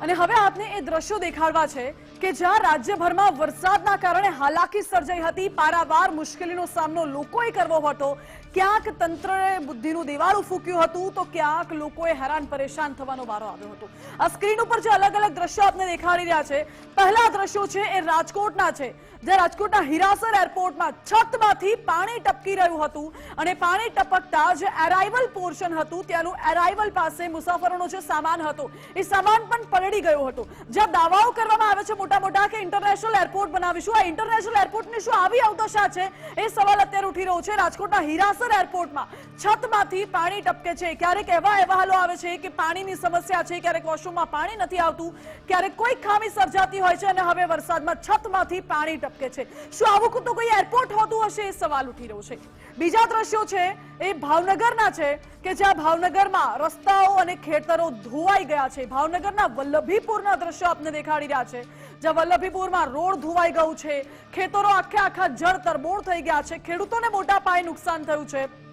અને હવે આપને એ દ્રશ્યો દેખાડવા છે કે જ્યાં રાજ્યભરમાં વરસાદના કારણે હાલાકી સર્જાઈ હતી. પારાવાર મુશ્કેલીનો સામનો લોકોએ કરવો હતો. ક્યાંક તંત્રએ બુદ્ધિનું દેવાળું ફૂક્યું હતું, તો ક્યાંક લોકોએ હેરાન પરેશાન થવાનો વારો આવ્યો હતો. આ સ્ક્રીન ઉપર જે અલગ અલગ દ્રશ્યો આપને દેખાડી રહ્યા છે, પહેલા દ્રશ્યો છે એ રાજકોટના છે, જે રાજકોટના હિરાસર એરપોર્ટમાં છતમાંથી પાણી ટપકી રહ્યું હતું અને પાણી ટપકતા જે એરાઇવલ પોર્શન હતું, ત્યાંનું એરાઇવલ પાસે મુસાફરોનો જે સામાન હતો, એ સામાન પણ પલળી ગયો હતો. જ્યાં દાવાઓ કરવામાં આવે છે, મોટા મોટા કે ઇન્ટરનેશનલ એરપોર્ટ બનાવીશું. આ ઇન્ટરનેશનલ એરપોર્ટની શું આવી અવદશા છે? એ સવાલ અત્યારે ઉઠી રહ્યો છે. રાજકોટના હિરાસર એરપોર્ટમાં. છતમાંથી પાણી ટપકે છે. ક્યારેક એવા અહેવાલો આવે છે કે પાણીની સમસ્યા છે, ક્યારેક વોશરૂમમાં પાણી નથી આવતું, ક્યારેક કોઈ ખામી સર્જાતી હોય છે અને હવે વરસાદમાં છતમાંથી પાણી ટપકે છે. શું આવું તો કોઈ એરપોર્ટ હોતું હશે? એ સવાલ ઉઠી રહ્યો છે. બીજા દ્રશ્યો છે, એ ભાવનગરના છે કે જ્યાં ભાવનગરમાં રસ્તાઓ અને ખેતરો ધોવાઈ ગયા છે. ભાવનગરના વલ્લભીપુરના દ્રશ્યો આપને દેખાડી રહ્યા છે, જ્યાં વલ્લભીપુરમાં રોડ ધોવાઈ ગયું છે. ખેતરો આખે આખા જળ તરબોળ થઈ ગયા છે. ખેડૂતોને મોટા પાયે નુકસાન થયું છે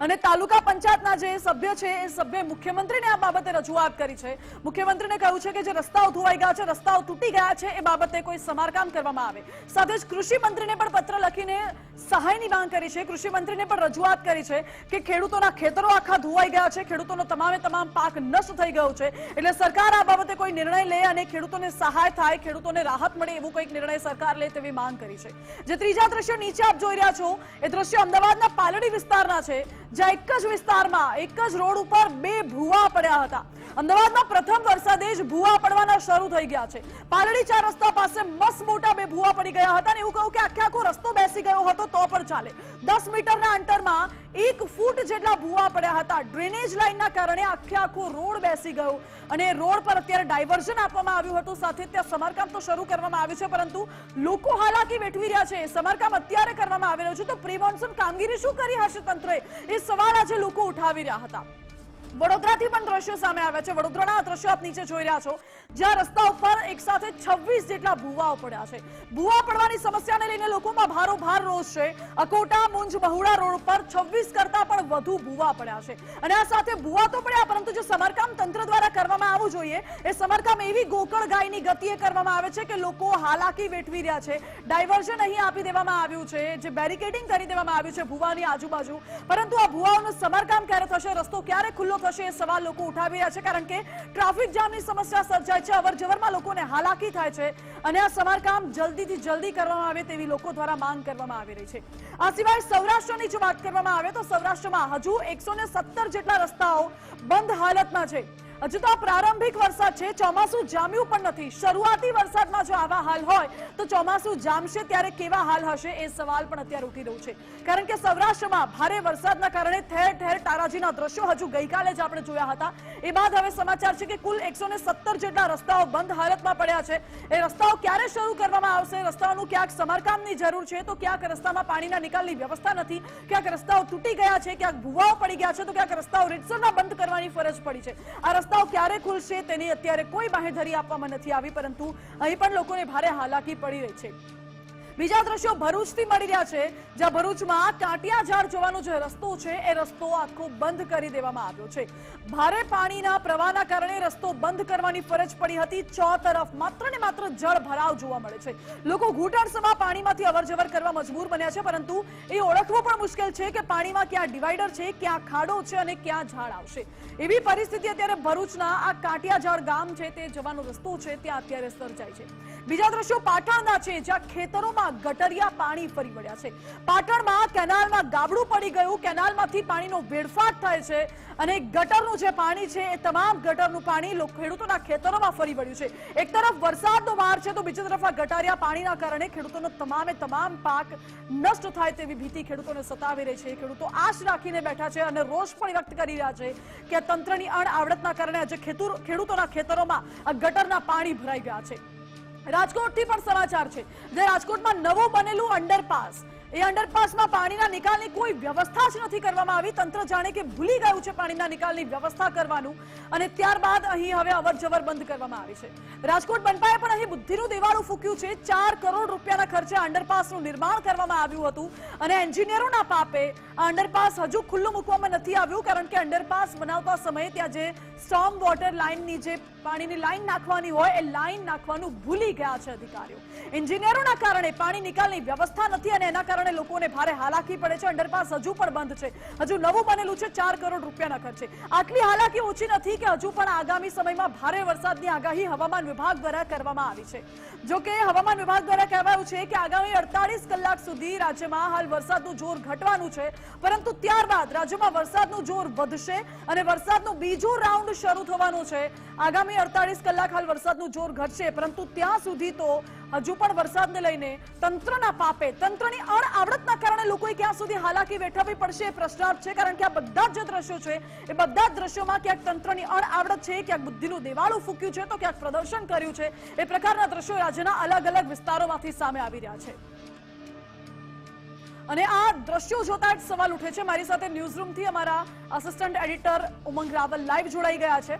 અને તાલુકા પંચાયતના જે સભ્ય છે, એ સભ્ય મુખ્યમંત્રીને આ બાબતે રજૂઆત કરી છે. મુખ્યમંત્રીને કહ્યું છે કે જે રસ્તાઓ ધોવાઈ ગયા છે, રસ્તાઓ તૂટી ગયા છે, એ બાબતે કોઈ સમારકામ કરવામાં આવે. સાથે જ કૃષિ મંત્રીને પણ પત્ર લખીને સહાયની માંગ કરી છે. કૃષિ મંત્રીને પણ રજૂઆત કરી છે કે ખેડૂતોના ખેતરો આખા ધોવાઈ ગયા છે, ખેડૂતોનો તમામે તમામ પાક નષ્ટ થઈ ગયો છે. એટલે સરકાર આ બાબતે કોઈ નિર્ણય લે અને ખેડૂતોને સહાય થાય, ખેડૂતોને રાહત મળે એવું કોઈક નિર્ણય સરકાર લે તેવી માંગ કરી છે. જે ત્રીજા દ્રશ્યો નીચે આપ જોઈ રહ્યા છો, એ દ્રશ્યો અમદાવાદના પાલડી વિસ્તારના છે. જ્યાં એક જ વિસ્તારમાં, એક જ રોડ ઉપર બે ભૂવા પડ્યા હતા. અમદાવાદમાં પ્રથમ વરસાદે જ ભૂવા પડવાના શરૂ થઈ ગયા છે. પાલડી ચાર રસ્તા પાસે મસ્ત મોટા બે ભૂવા પડી ગયા હતા અને એવું કહું કે આખે આખો રસ્તો બેસી ગયો હતો તો પણ ચાલે. દસ મીટરના અંતરમાં એક ફૂટ જેટલા ભૂવા પડ્યા હતા. ડ્રેનેજ લાઇનના કારણે આખે આખો રોડ બેસી ગયો અને રોડ પર અત્યારે ડાયવર્ઝન આપવામાં આવ્યું હતું. સાથે ત્યાં સમારકામ તો શરૂ કરવામાં આવ્યું છે, પરંતુ લોકો હાલાકી વેઠવી રહ્યા છે. સમારકામ અત્યારે કરવામાં આવી રહ્યું છે. તો પ્રી મોન્સૂન કામગીરી શું કરી હશે તંત્રએ? એ સવાલ આજે લોકો ઉઠાવી રહ્યા હતા. વડોદરાથી પણ દ્રશ્યો સામે આવ્યા છે. વડોદરાના દ્રશ્યો આપ નીચે જોઈ રહ્યા છો. જ્યાં રસ્તા ઉપર એક સાથે છવ્વીસ જેટલા ભૂવાઓ પડ્યા છે. ભૂવા પડવાની સમસ્યાને લઈને લોકોમાં ભારોભાર રોષ છે. અકોટા, મુંજ, બહુડા રોડ પર છવ્વીસ કરતા પણ વધુ ભૂવા પડ્યા છે. અને આ સાથે ભૂવા તો પડ્યા, પરંતુ જે સમારકામ તંત્ર દ્વારા કરવામાં આવવું જોઈએ, એ સમારકામ એવી ગોકળ ગાયની ગતિએ કરવામાં આવે છે કે લોકો હાલાકી વેઠવી રહ્યા છે. ડાયવર્ઝન અહીં આપી દેવામાં આવ્યું છે, જે બેરિકેડિંગ કરી દેવામાં આવ્યું છે ભૂવાની આજુબાજુ. પરંતુ આ ભૂવાઓનું સમારકામ ક્યારે થશે? રસ્તો ક્યારે ખુલ્લો થશે એ સવાલ લોકો ઉઠાવી રહ્યા છે, કારણ કે ટ્રાફિક જામની સમસ્યા સર્જાય છે, અવરજવરમાં લોકોને હાલાકી થાય છે અને આ સમારકામ જલ્દીથી જલ્દી કરવામાં આવે તેવી લોકો દ્વારા માંગ કરવામાં આવી રહી છે. આ સિવાય સૌરાષ્ટ્રની જો વાત કરવામાં આવે તો સૌરાષ્ટ્રમાં હજુ એકસો જેટલા રસ્તાઓ બંધ હાલતમાં છે. હજુ તો આ પ્રારંભિક વરસાદ છે, ચોમાસું જામ્યું પણ નથી. શરૂઆતી વરસાદમાં જો આવા હાલ હોય, તો ચોમાસું જામશે ત્યારે કેવા હાલ હશે એ સવાલ પણ અત્યારે ઉઠી રહ્યું છે. કારણ કે સૌરાષ્ટ્રમાં ભારે વરસાદના કારણે ઠેર ઠેર તારાજીના દ્રશ્યો હજુ ગઈકાલે જ આપણે જોયા હતા. એ બાદ હવે સમાચાર છે કે કુલ એકસો જેટલા રસ્તાઓ બંધ હાલતમાં પડ્યા છે. એ રસ્તાઓ ક્યારે શરૂ કરવામાં આવશે? રસ્તાઓનું ક્યાંક સમારકામની જરૂર છે? તો ક્યાંક રસ્તામાં પાણીના નિકાલની વ્યવસ્થા નથી. ક્યાંક રસ્તાઓ તૂટી ગયા છે, ક્યાંક ભૂવાઓ પડી ગયા છે, તો ક્યાંક રસ્તાઓ રીતસરના બંધ કરવાની ફરજ પડી છે. આ રસ્તાઓ ક્યારે ખુલશે તેની અત્યારે કોઈ બાહેધરી આપવામાં નથી આવી, પરંતુ અહીં પણ લોકોને ભારે હાલાકી પડી રહી છે. બીજા દ્રશ્યો ભરૂચથી મળી રહ્યા છે, જ્યાં ભરૂચમાં કાંટિયાઝાડ જવાનો જે રસ્તો છે, એ રસ્તો આખો બંધ કરી દેવામાં આવ્યો છે. ભારે પાણીના પ્રવાહના કારણે રસ્તો બંધ કરવાની ફરજ પડી હતી ચો માત્ર ને માત્ર જળ ભરાવ જોવા મળે છે. લોકો ઘૂંટણસમાં પાણીમાંથી અવરજવર કરવા મજબૂર બન્યા છે, પરંતુ એ ઓળખવું પણ મુશ્કેલ છે કે પાણીમાં ક્યાં ડિવાઈડર છે, ક્યાં ખાડો છે અને ક્યાં ઝાડ આવશે. એવી પરિસ્થિતિ અત્યારે ભરૂચના આ કાંટિયાઝાડ ગામ છે, તે જવાનો રસ્તો છે, ત્યાં અત્યારે સર્જાય છે. બીજા દ્રશ્યો પાટણના છે, જ્યાં ખેતરોમાં ગટરિયા પાણી ફરી વળ્યા છે. પાટણમાં કેનાલમાં ગાબડું પડી ગયું. કેનાલમાંથી પાણીનો વેડફાટ થાય છે અને ગટરનું જે પાણી છે એ તમામ ગટરનું પાણી ખેડૂતોના ખેતરોમાં ફરી વળ્યું છે. એક તરફ વરસાદનો વાર છે તો બીજી તરફ ગટારિયા પાણીના કારણે ખેડૂતોનો તમામે તમામ પાક નષ્ટ થાય તેવી ભીતિ ખેડૂતોને સતાવી છે. ખેડૂતો આશ રાખીને બેઠા છે અને રોષ પણ વ્યક્ત કરી રહ્યા છે કે તંત્રની અણઆવડતના કારણે આજે ખેડૂતોના ખેતરોમાં ગટરના પાણી ભરાઈ ગયા છે. રાજકોટથી પણ સમાચાર છે. જે રાજકોટમાં નવું બનેલું અંડરપાસ એ અંડરપાસમાં પાણીના નિકાલની કોઈ વ્યવસ્થા જ નથી કરવામાં આવી. તંત્ર જાણે કે ભૂલી ગયું છે પાણીના નિકાલની વ્યવસ્થા કરવાનું. અને ત્યારબાદ અહીં હવે અવરજવર બંધ કરવામાં આવી છે. રાજકોટ મનપાએ પણ અહીં બુદ્ધિનું દેવાળું ફૂક્યું છે. ચાર કરોડ રૂપિયાના ખર્ચે અંડરપાસનું નિર્માણ કરવામાં આવ્યું હતું. અને એન્જિનિયરોના પાપે આ અંડરપાસ હજુ ખુલ્લું મૂકવામાં નથી આવ્યું, કારણ કે અંડરપાસ બનાવતા સમયે ત્યાં જે સ્ટોમ વોટર લાઇનની જે પાણીની લાઇન નાખવાની હોય, એ લાઇન નાખવાનું ભૂલી ગયા છે અધિકારીઓ. એન્જિનિયરોના કારણે પાણી નિકાલની વ્યવસ્થા નથી અને એના કારણે લોકોને ભારે હાલાકી પડે છે. અંડરપાસ હજુ પણ બંધ છે. હજુ નવું બનેલું છે, ચાર કરોડ રૂપિયાના ખર્ચે. આટલી હાલાકી ઓછી નથી કે હજુ પણ આગામી સમયમાં ભારે વરસાદની આગાહી હવામાન વિભાગ દ્વારા કરવામાં આવી છે. જોકે હવામાન વિભાગ દ્વારા કહેવાયું છે કે આગામી અડતાલીસ કલાક સુધી રાજ્યમાં હાલ વરસાદનું જોર ઘટવાનું છે. પરંતુ ત્યારબાદ રાજ્યમાં વરસાદનું જોર વધશે અને વરસાદનું બીજું રાઉન્ડ શરૂ થવાનું છે. આગામી અડતાલીસ કલાક હાલ વરસાદનું જોર ઘટશે, પરંતુ ત્યાં સુધી તો હજુ પણ વરસાદને લઈને તંત્રના પાપે, તંત્રની અણઆવડતના કારણે લોકોએ ક્યાં સુધી હાલાકી વેઠવવી પડશે એ પ્રશ્નાર્થ છે, કારણ કે આ બધા જે દ્રશ્યો છે, એ બધા જ દ્રશ્યોમાં ક્યાંક તંત્રની અણઆવડત છે, ક્યાંક બુદ્ધિનું દેવાળું ફૂક્યું છે, તો ક્યાંક પ્રદર્શન કર્યું છે, એ પ્રકારના દ્રશ્યો રાજ્યના અલગ અલગ વિસ્તારોમાંથી સામે આવી રહ્યા છે. અને આ દ્રશ્યો જોતા જ સવાલ ઉઠે છે. મારી સાથે ન્યૂઝરૂમથી અમારા assistant editor Umang Raval live જોડાઈ ગયા છે.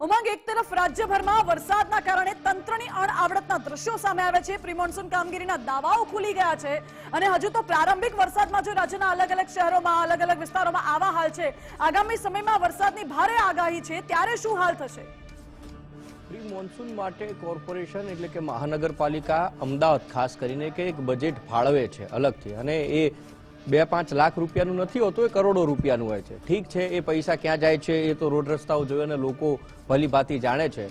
ઉમંગ, એક તરફ રાજ્યભરમાં વરસાદના કારણે તંત્રની અણઆવડતના દ્રશ્યો સામે આવે છે. પ્રી મોન્સૂન કામગીરીના દાવાઓ ખુલી ગયા છે. અને હજુ તો પ્રારંભિક વરસાદમાં જો રાજ્યના અલગ અલગ શહેરોમાં અલગ અલગ વિસ્તારોમાં આવા હાલ છે. આગામી સમયમાં વરસાદની ભારે આગાહી છે. ત્યારે શું હાલ થશે? પ્રી મોન્સૂન માટે કોર્પોરેશન એટલે કે મહાનગરપાલિકા અમદાવાદ, ખાસ કરીને કે એક બજેટ ફાળવે છે અલગથી. અને એ બે પાંચ લાખ રૂપિયાનું નથી હોતું, એ કરોડો રૂપિયાનું હોય છે. ઠીક છે, એ પૈસા ક્યાં જાય છે, એ તો રોડ રસ્તાઓ જોઈ અને લોકો ભલીભાતી જાણે છે.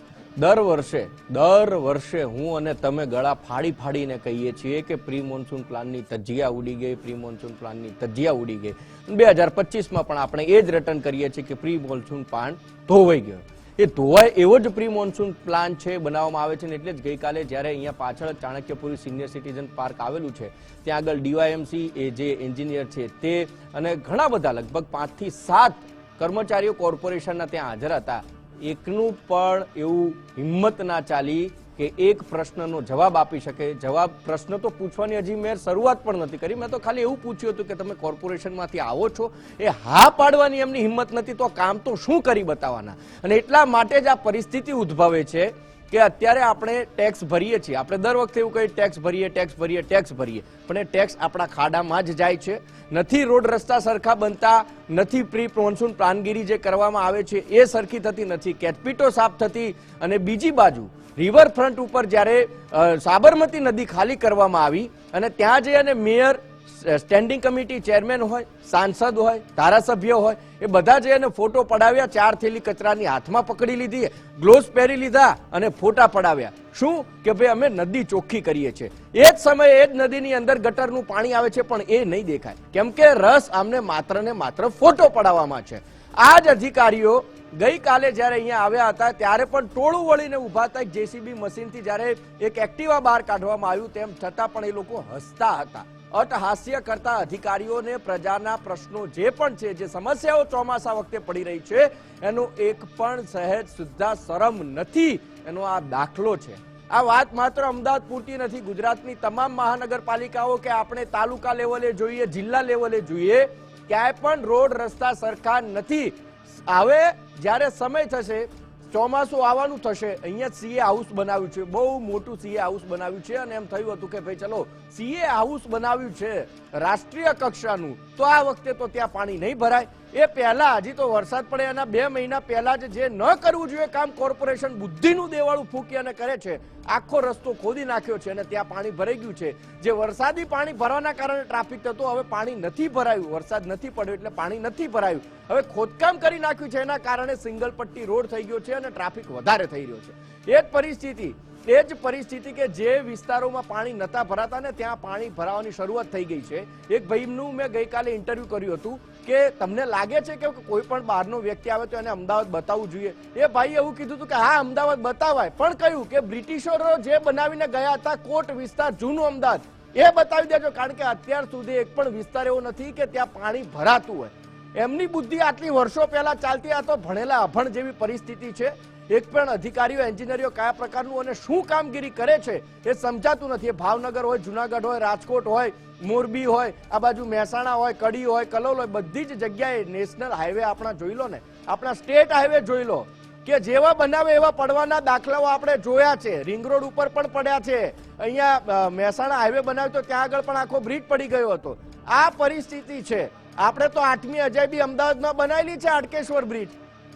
દર વર્ષે દર વર્ષે હું અને તમે ગળા ફાડી ફાડીને કહીએ છીએ કે પ્રી મોન્સૂન પ્લાનની તજિયા ઉડી ગઈ, પ્રી મોન્સૂન પ્લાનની તજિયા ઉડી ગઈ. બે હજાર પચીસમાં પણ આપણે એ જ રિટર્ન કરીએ છીએ કે પ્રી મોન્સૂન પ્લાન ધોવાઈ ગયો. એ ધોવાય એવો જ પ્રી મોન્સૂન પ્લાન છે, બનાવવામાં આવે છે ને એટલે જ ગઈકાલે જ્યારે અહીંયા પાછળ ચાણક્યપુરી સિનિયર સિટીઝન પાર્ક આવેલું છે, ત્યાં આગળ ડીવાયએમસી એ જે એન્જિનિયર છે તે અને ઘણા બધા લગભગ પાંચથી સાત કર્મચારીઓ કોર્પોરેશનના ત્યાં હાજર હતા. એકનું પણ એવું હિંમત ના ચાલી કે એક પ્રશ્નનો જવાબ આપી શકે. જવાબ પ્રશ્ન તો પૂછવાની હજી મેં શરૂઆત પણ નથી કરી. મેં તો ખાલી એવું પૂછ્યું હતું કે તમે કોર્પોરેશનમાંથી આવો છો. એ હા પાડવાની એમની હિંમત નથી, તો કામ તો શું કરી બતાવવાના? અને એટલા માટે જ આ પરિસ્થિતિ ઉદ્ભવે છે કે અત્યારે આપણે ટેક્સ ભરીએ છીએ. આપણે દર વખતે એવું કહીએ, ટેક્સ ભરીએ ટેક્સ ભરીએ ટેક્સ ભરીએ. પણ એ ટેક્સ આપણા ખાડામાં જ જાય છે. નથી રોડ રસ્તા સરખા બનતા, નથી પ્રી મોન્સૂન પ્લાનગીરી જે કરવામાં આવે છે, એ સરખી થતી નથી. કેટપીટો સાફ થતી અને બીજી બાજુ રિવરફ્રન્ટ ઉપર જ્યારે સાબરમતી નદી ખાલી કરવામાં આવી અને ત્યાં જઈ અને મેયર સ્ટેન્ડિંગ કમિટી ચેરમેન હોય, સાંસદ હોય, ધારાસભ્ય હોય, એ બધા જઈ અને ફોટો પડાવ્યા, ચાર થેલી કચરાની હાથમાં પકડી લીધી, ગ્લોવ્સ પહેરી લીધા અને ફોટા પડાવ્યા. શું? કે ભાઈ અમે નદી ચોખ્ખી કરીએ છીએ. એ જ સમયે એ જ નદીની અંદર ગટરનું પાણી આવે છે, પણ એ નહીં દેખાય. કેમ કે રસ આમને માત્ર ને માત્ર ફોટો પડાવવામાં છે. આ જ અધિકારીઓ ગઈકાલે જ્યારે અહીંયા આવ્યા હતા, ત્યારે પણ ટોળું વળીને ઊભા હતા જેસીબી મશીનથી, જ્યારે એક એક્ટિવા બહાર કાઢવામાં આવ્યું તેમ છતાં પણ એ લોકો હસતા હતા. અટહાસ્ય કરતા અધિકારીઓને પ્રજાના પ્રશ્નો જે પણ છે, જે સમસ્યાઓ ચોમાસા વખતે પડી રહી છે, એનો એક પણ સહેજ સુદ્ધા શરમ નથી, એનો આ દાખલો છે. આ વાત માત્ર અમદાવાદ પૂરતી નથી, ગુજરાતની તમામ મહાનગરપાલિકાઓ કે આપણે તાલુકા લેવલે જોઈએ, જિલ્લા લેવલે જોઈએ, ક્યાંય પણ રોડ, રસ્તા સરખા નથી. હવે જ્યારે સમય થશે, ચોમાસું આવવાનું થશે, અહીંયા સીએ હાઉસ બનાવ્યું છે. બહુ મોટું સીએ હાઉસ બનાવ્યું છે અને એમ થયું હતું કે ભાઈ ચલો સીએ હાઉસ બનાવ્યું છે રાષ્ટ્રીય કક્ષાનું, તો આ વખતે તો ત્યાં પાણી નહીં ભરાય. એ પહેલા હજી તો વરસાદ પડે એના બે મહિના પહેલા જ જે ન કરવું જોઈએ કામ કોર્પોરેશન બુદ્ધિનું દેવાળું ફૂકી અને કરે છે, આખો રસ્તો ખોદી નાખ્યો છે અને ત્યાં પાણી ભરાઈ ગયું છે. જે વરસાદી પાણી ભરવાના કારણે ટ્રાફિક થતો, હવે પાણી નથી ભરાયું. વરસાદ નથી પડ્યો એટલે પાણી નથી ભરાયું. હવે ખોદકામ કરી નાખ્યું છે, એના કારણે સિંગલ પટ્ટી રોડ થઈ ગયો છે અને ટ્રાફિક વધારે થઈ રહ્યો છે. એ જ પરિસ્થિતિ, એ જ પરિસ્થિતિ કે જે વિસ્તારોમાં પાણી નતા ભરાતા ને ત્યાં પાણી ભરાવાની શરૂઆત થઈ ગઈ છે. એક ભાઈનું મેં ગઈકાલે ઇન્ટરવ્યુ કર્યું હતું. કે તમને લાગે છે કે કોઈ પણ બહારનો વ્યક્તિ આવે તો એને અમદાવાદ બતાવવું જોઈએ? એ ભાઈ એવું કીધું હતું કે, હા, અમદાવાદ બતાવાય. પણ કહ્યું કે, બ્રિટિશરો જે બનાવીને ગયા હતા કોટ વિસ્તાર, જૂનું અમદાવાદ, એ બતાવી દેજો, કારણ કે અત્યાર સુધી એક પણ વિસ્તાર એવો નથી કે ત્યાં પાણી ભરાતું હોય. એમની બુદ્ધિ આટલી વર્ષો પહેલા ચાલતી, આ તો ભણેલા અભણ જેવી પરિસ્થિતિ છે. એક પણ અધિકારીઓ એન્જિનિયરો કયા પ્રકારનું અને શું કામગીરી કરે છે એ સમજાતું નથી. ભાવનગર હોય, જુનાગઢ હોય, રાજકોટ હોય, મોરબી હોય, આ બાજુ મહેસાણા હોય, કડી હોય, કલોલ હોય, બધી જ જગ્યાએ નેશનલ હાઈવે આપણા જોઈ લો ને. આપણા સ્ટેટ હાઈવે જોઈ લો કે જેવા બનાવે એવા પડવાના દાખલાઓ આપણે જોયા છે. રિંગ રોડ ઉપર પણ પડ્યા છે. અહીંયા મહેસાણા હાઈવે બનાવ્યો તો ત્યાં આગળ પણ આખો બ્રિજ પડી ગયો હતો. આ પરિસ્થિતિ છે. આપણે તો આઠમી અજાયબી અમદાવાદમાં બનાવેલી છે આડકેશ્વર બ્રિજ.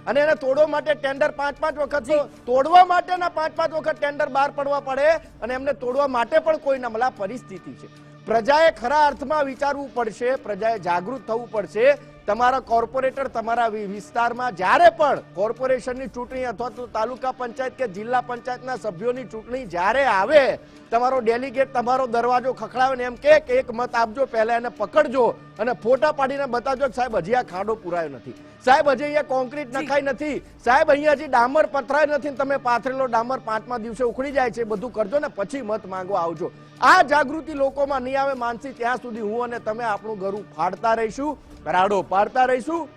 અને એને તોડવા માટે ટેન્ડર પાંચ પાંચ વખત તોડવા માટેના પાંચ પાંચ વખત ટેન્ડર બહાર પડવા પડે અને એમને તોડવા માટે પણ કોઈ નમલા પરિસ્થિતિ છે. પ્રજાએ ખરા અર્થમાં વિચારવું પડશે પ્રજાએ જાગૃત થવું પડશે તમારા કોર્પોરેટર તમારા વિસ્તારમાં જ્યારે પણ કોર્પોરેશનની ચૂંટણી અથવા તો તાલુકા પંચાયત કે જિલ્લા પંચાયતના સભ્યોની ચૂંટણી જ્યારે આવે તમારો ડેલિગેટ તમારો દરવાજો ખખડાવે ને એમ કે એક મત આપજો પહેલા એને પકડજો અને ફોટા પાડીને બતાવજો કે સાહેબ હજી આ ખાડો પુરાયો નથી. સાહેબ હજી અહીંયા કોન્ક્રીટ નખાઈ નથી. સાહેબ અહીંયા હજી ડામર પથરાય નથી તમે પાથરેલો ડામર પાંચમા દિવસે ઉખડી જાય છે બધું કરજો ને પછી મત માંગવા આવજો. આ જાગૃતિ લોકોમાં નહીં આવે માનસી ત્યાં સુધી હું અને તમે આપણું ઘરું ફાડતા રહીશું. રાડો પાડતા રહીશું.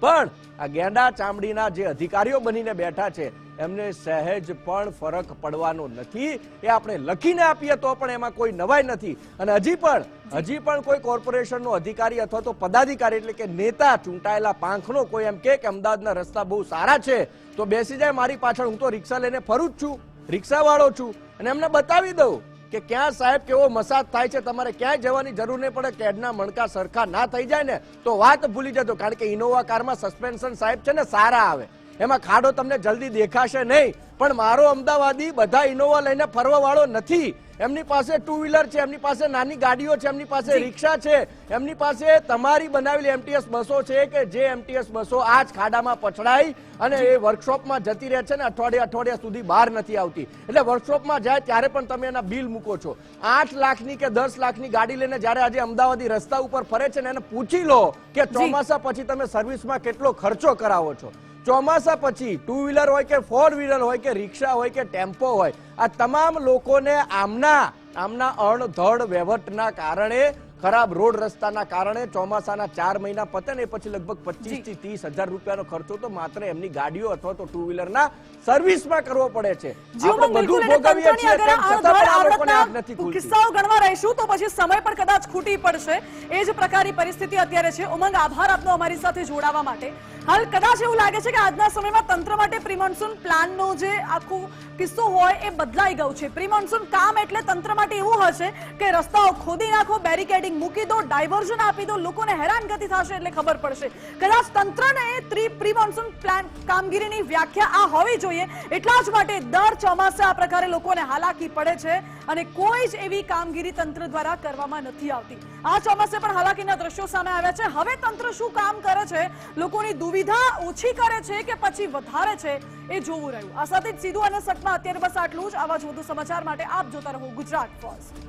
પણ આ ગેંડા ચામડીના જે અધિકારીઓ બનીને બેઠા છે, એમને સહેજ પણ ફરક પડવાનો નથી. એ આપણે લખીને આપીએ તો પણ એમાં કોઈ નવાઈ નથી. અને હજી પણ હજી પણ કોઈ કોર્પોરેશનનો અધિકારી અથવા તો પદાધિકારી એટલે કે નેતા ચૂંટાયેલા પાંખનો કોઈ એમ કે અમદાવાદના રસ્તા બહુ સારા છે, તો બેસી જાય મારી પાછળ. હું તો રિક્ષા લઈને ફરું જ છું. રિક્ષાવાળો છું. અને એમને બતાવી દઉં. કે ક્યાં સાહેબ કેવો મસાજ થાય છે, તમારે ક્યાંય જવાની જરૂર નહીં પડે, કેડના મણકા સરખા ના થઈ જાય ને, તો વાત ભૂલી જજો, કારણ કે ઇનોવા કારમાં સસ્પેન્શન સાહેબ છે ને, સારા આવે. એમાં ખાડો તમને જલ્દી દેખાશે નહીં. પણ મારો અમદાવાદી બધા ઇનોવા લઈને ફરવા વાળો નથી. એમની પાસે ટુ વ્હીલર છે એમની પાસે નાની ગાડીઓ છે એમની પાસે રિક્ષા છે એમની પાસે તમારી બનાવેલી એમટીએસ બસો છે કે જે એમટીએસ બસો આ જ ખાડામાં પછડાઈ અને એ વર્કશોપમાં જતી રહે છે ને અઠવાડિયા અઠવાડિયા સુધી બહાર નથી આવતી. એટલે વર્કશોપમાં જાય ત્યારે પણ તમે એના બિલ મૂકો છો. આઠ લાખની કે દસ લાખની ગાડી લઈને જ્યારે આજે અમદાવાદી રસ્તા ઉપર ફરે છે ને એને પૂછી લો કે ચોમાસા પછી તમે સર્વિસમાં કેટલો ખર્ચો કરાવો છો. ચોમાસા પછી ટુ વ્હીલર હોય કે ફોર વ્હીલર હોય કે રિક્ષા હોય કે ટેમ્પો હોય, આ તમામ લોકોને આમના આમના અણધડ વહેવટના કારણે ખરાબ રોડ રસ્તાના કારણે ચોમાસાના ચાર મહિના પતે ને પછી લગભગ પચીસથી ત્રીસ હજાર રૂપિયાનો ખર્ચો તો માત્ર એમની ગાડીઓ અથવા તો ટુ વ્હીલરના સર્વિસમાં કરવો પડે છે. આપણે બધું ભોગવીએ છીએ તેમ છતાં આ લોકોને આંખ નથી ખુલતી. કિસ્સાઓ ગણવા રહીશું તો પછી સમય પણ કદાચ ખૂટી પડશે. એ જ પ્રકારની પરિસ્થિતિ અત્યારે છે. ઉમંગ આભાર આપનો અમારી સાથે જોડાવા માટે. હાલ કદાચ એવું લાગે છે કે આજના સમયમાં તંત્ર માટે પ્રિમોન્સૂન પ્લાનનો જે આખો કિસ્સો હોય એ બદલાઈ ગયું છે. પ્રિમોન્સૂન કામ એટલે તંત્ર માટે એવું હશે કે રસ્તાઓ ખોદી નાખો બેરિકેડિંગ મૂકી દો, ડાયવર્ઝન આપી દો, લોકોને હેરાનગતિ થશે એટલે ખબર પડશે. કદાચ તંત્રને ત્રી પ્રિમોન્સૂન પ્લાન કામગીરીની વ્યાખ્યા આ હોવી જોઈએ, એટલા જ માટે દર ચોમાસે આ પ્રકારે લોકોને હાલાકી પડે છે અને કોઈ જ એવી કામગીરી તંત્ર દ્વારા કરવામાં નથી આવતી. આ ચોમાસે પણ હાલાકીના દ્રશ્યો સામે આવ્યા છે. હવે તંત્ર શું કામ કરે છે? લોકોની દુવિધા ઓછી કરે છે કે પછી વધારે છે? એ જોવું રહ્યું. આ સાથે સીધું અને સટમાં અત્યારે બસ આટલું જ. આવા જ વધુ સમાચાર માટે આપ જોતા રહો ગુજરાત ફર્સ્ટ